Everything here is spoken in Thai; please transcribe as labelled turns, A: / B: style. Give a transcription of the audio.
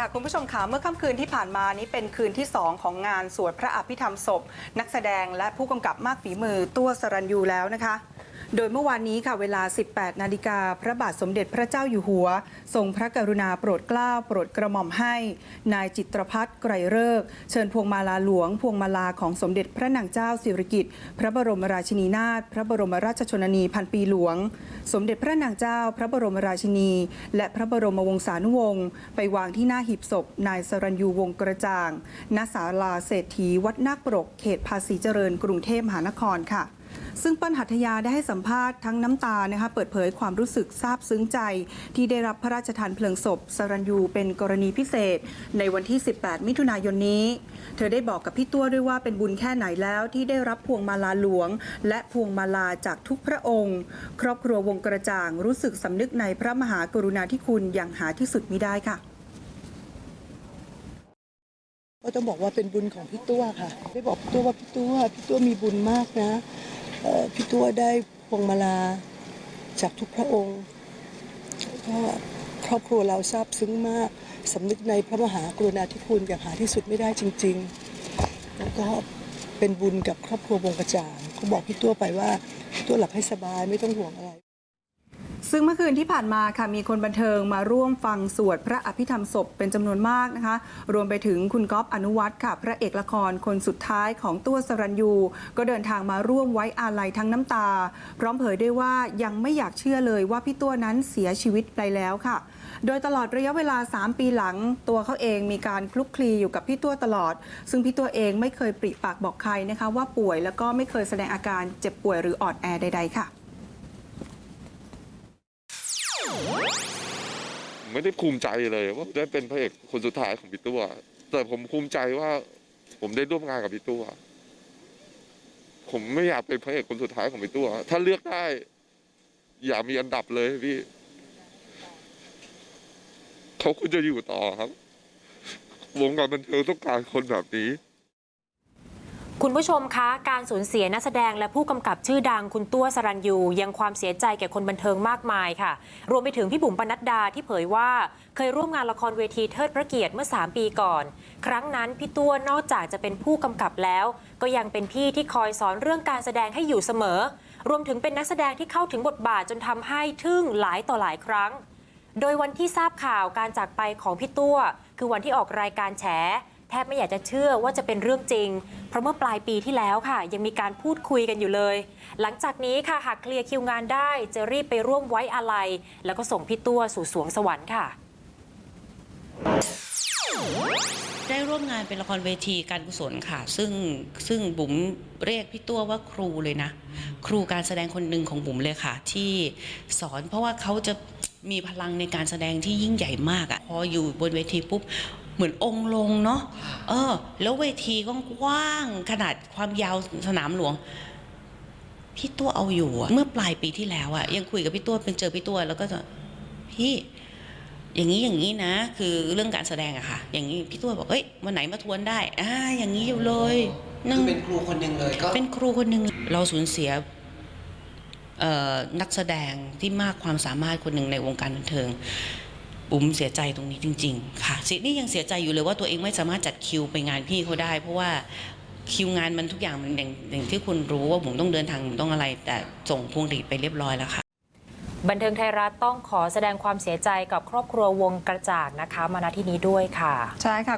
A: ค่ะคุณผู้ชมคะเมื่อค่ำคืนที่ผ่านมานี้เป็นคืนที่ 2 ของงานสวดพระอภิธรรมศพ นักแสดงและผู้กำกับมากฝีมือตัวสรัญยูแล้วนะคะ โดยเมื่อวานนี้ค่ะเวลา 18 นาฬิกาพระบาทสมเด็จพระเจ้าอยู่หัว ทรงพระกรุณาโปรดเกล้าโปรดกระหม่อมให้ นายจิตรพัฒน์ไกรเลิกเชิญพวงมาลาหลวง พวงมาลาของสมเด็จพระนางเจ้าสิริกิติ์พระบรมราชินีนาถพระบรมราชชนนีพันปีหลวง สมเด็จพระนางเจ้า พระบรมราชินี และพระบรมวงศานุวงศ์ไปวางที่หน้าหีบศพ นายสรัญยูวงกระจ่างณศาลาเศรษฐีวัดนาคปรกเขตภาษีเจริญกรุงเทพมหานครค่ะ ซึ่งเปิ้ลหัตถยาได้ให้สัมภาษณ์ทั้งน้ำตานะคะเปิดเผยความรู้สึกซาบซึ้งใจ ที่ได้รับพระราชทานเพลิงศพสรัญยูเป็นกรณีพิเศษ ในวันที่ 18 มิถุนายนนี้ เธอได้บอกกับพี่ตัวด้วยว่าเป็นบุญแค่ไหนแล้วที่ได้รับพวงมาลาหลวง และพวงมาลาจากทุกพระองค์ ครอบครัววงกระจ่างรู้สึกสำนึกในพระมหากรุณาธิคุณอย่างหาที่สุดมิได้ค่ะ
B: ก็ต้องบอกว่าเป็นบุญของพี่ตัวค่ะ ได้บอกพี่ตัวว่าพี่ตัวพี่ตัวมีบุญมากนะ พี่ตัวได้พวงมาลาจากทุกพระองค์ก็ครอบครัวเราซาบซึ้งมากสำนึกในพระมหากรุณาธิคุณอย่างหาที่สุดไม่ได้จริง ๆ แล้วก็เป็นบุญกับครอบครัววงกระจ่างก็บอกพี่ตัวไปว่าพี่ตัวหลับให้สบายไม่ต้องห่วงอะไร
A: ซึ่งเมื่อคืนที่ผ่านมาค่ะมีคนบันเทิงมาร่วมฟังสวดพระอภิธรรมศพเป็นจำนวนมากนะคะ รวมไปถึงคุณก๊อฟอนุวัฒน์ค่ะ พระเอกละครคนสุดท้ายของตัวสรัญยู ก็เดินทางมาร่วมไว้อาลัยทั้งน้ำตา พร้อมเผยด้วยว่ายังไม่อยากเชื่อเลยว่าพี่ตัวนั้นเสียชีวิตไปแล้วค่ะ โดยตลอดระยะเวลา 3 ปีหลัง ตัวเขาเองมีการคลุกคลีอยู่กับพี่ตัวตลอด ซึ่งพี่ตัวเองไม่เคยปริปากบอกใครนะคะว่าป่วยแล้วก็ไม่เคยแสดงอาการเจ็บป่วยหรืออ่อนแอใด ๆ ค่ะ
C: ไม่ได้ภูมิใจเลยว่าได้เป็นพระเอกคนสุดท้ายของพี่ตัว แต่ผมภูมิใจว่าผมได้ร่วมงานกับพี่ตัว ผมไม่อยากเป็นพระเอกคนสุดท้ายของพี่ตัว ถ้าเลือกได้ อย่ามีอันดับเลยพี่เขาควรจะอยู่ต่อครับ วงการบันเทิงต้องการคนแบบนี้
D: คุณผู้ชมคะ การสูญเสียนักแสดงและผู้กำกับชื่อดังคุณตัวสรัญยู ยังความเสียใจแก่คนบันเทิงมากมายค่ะ รวมไปถึงพี่บุ๋มปนัดดาที่เผยว่า เคยร่วมงานละครเวทีเทิดพระเกียรติเมื่อ 3 ปีก่อน ครั้งนั้นพี่ตัวนอกจากจะเป็นผู้กำกับแล้ว ก็ยังเป็นพี่ที่คอยสอนเรื่องการแสดงให้อยู่เสมอ รวมถึงเป็นนักแสดงที่เข้าถึงบทบาทจนทำให้ทึ่งหลายต่อหลายครั้ง โดยวันที่ทราบข่าวการจากไปของพี่ตัว คือวันที่ออกรายการแฉ แทบไม่อยากจะเชื่อว่าจะเป็นเรื่องจริง เพราะเมื่อปลายปีที่แล้วค่ะ ยังมีการพูดคุยกันอยู่เลย หลังจากนี้ค่ะหากเคลียร์คิวงานได้จะรีบไปร่วมไว้อาลัย แล้วก็ส่งพี่ตัวสู่สวงสวรรค์ค่ะ
E: ได้ร่วมงานเป็นละครเวทีการกุศลค่ะ ซึ่งซึ่งบุ๋มเรียกพี่ตัวว่าครูเลยนะ ครูการแสดงคนหนึ่งของบุ๋มเลยค่ะ ที่สอนเพราะว่าเขาจะมีพลังในการแสดงที่ยิ่งใหญ่มากอะพออยู่บนเวทีปุ๊บ เหมือนองค์ลงเนาะเออ แล้วเวทีก็กว้างขนาดความยาวสนามหลวงพี่ตัวเอาอยู่อะเมื่อปลายปีที่แล้วอะยังคุยกับพี่ตัวเป็นเจอพี่ตัวแล้วก็จะพี่อย่างนี้อย่างนี้นะ คือเรื่องการแสดงอะค่ะ อย่างนี้พี่ตัวบอกเอ้ยวันไหนมาทวนได้อ่าอย่างนี้อยู่เลยนั่ง
F: คือเป็นครูคนหนึ่งเลยก็
E: เป็นครูคนหนึ่งเราสูญเสียเอ่อนักแสดงที่มากความสามารถคนหนึ่งในวงการบันเทิง บุ๋มเสียใจตรงนี้จริง ๆ ค่ะสินี่ยังเสียใจอยู่เลยว่าตัวเองไม่สามารถจัดคิวไปงานพี่เขาได้ เพราะว่าคิวงานมันทุกอย่างมันอย่างอย่างที่คุณรู้ว่าผมต้องเดินทางผมต้องอะไร แต่ส่งพวงหรีดไปเรียบร้อยแล้วค่ะ
D: บันเทิงไทยรัฐต้องขอแสดงความเสียใจกับครอบครัววงกระจ่างนะคะ มาณที่นี้ด้วยค่ะ
A: ใช่ค่ะ